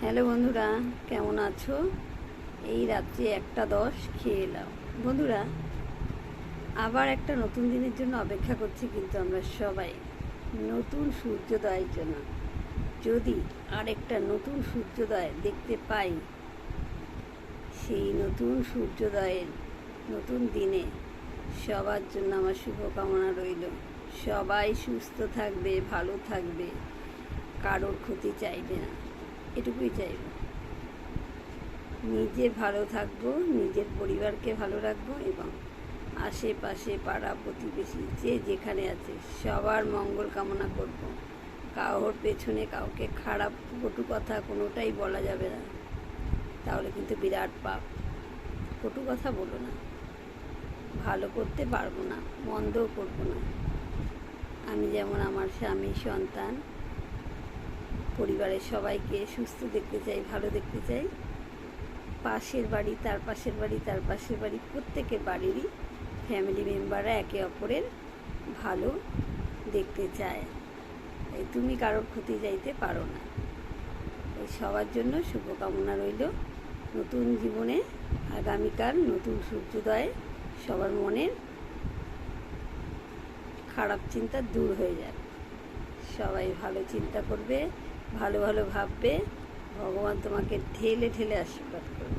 Hello বন্ধুরা, কেমন আছো? এই রাত্রে একটা দশ, খেয়ে এলাম বন্ধুরা, আবার একটা নতুন দিনের জন্য অপেক্ষা করছি কিন্তু আমরা সবাই। নতুন সূর্যোদয়ের জন্য। যদি আর একটা নতুন সূর্যোদয় দেখতে পাই, সেই নতুন সূর্যোদয়ের নতুন দিনে সবার জন্য আমার শুভকামনা রইল। সবাই সুস্থ থাকবে, ভালো থাকবে, কারোর ক্ষতি চাইবে না। এটুকুই চাইব। নিজে ভালো থাকব, নিজের পরিবারকে ভালো রাখব এবং আশেপাশে পাড়া প্রতিবেশী যে যেখানে আছে সবার মঙ্গল কামনা করব। কারোর পেছনে কাউকে খারাপ কটু কথা কোনোটাই বলা যাবে না। তাহলে কিন্তু বিরাট পাপ। কটু কথা বলো না। ভালো করতে পারব না, মন্দও করব না। আমি যেমন আমার স্বামী, সন্তান পরিবারের সবাইকে সুস্থ দেখতে চাই, ভালো দেখতে চাই। পাশের বাড়ি, তার পাশের বাড়ি, তার পাশের বাড়ি, প্রত্যেকের বাড়িরই ফ্যামিলি মেম্বাররা একে অপরের ভালো দেখতে চায়। তাই তুমি কারোর ক্ষতি চাইতে পারো না। এই সবার জন্য শুভকামনা রইল। নতুন জীবনে, আগামীকাল নতুন সূর্যোদয়ে, সবার মনের খারাপ চিন্তা দূর হয়ে যাবে। সবাই ভালো চিন্তা করবে। ভালো ভালো ভাববে ভগবান তোমাকে ঠেলে ঠেলে আশীর্বাদ করবে।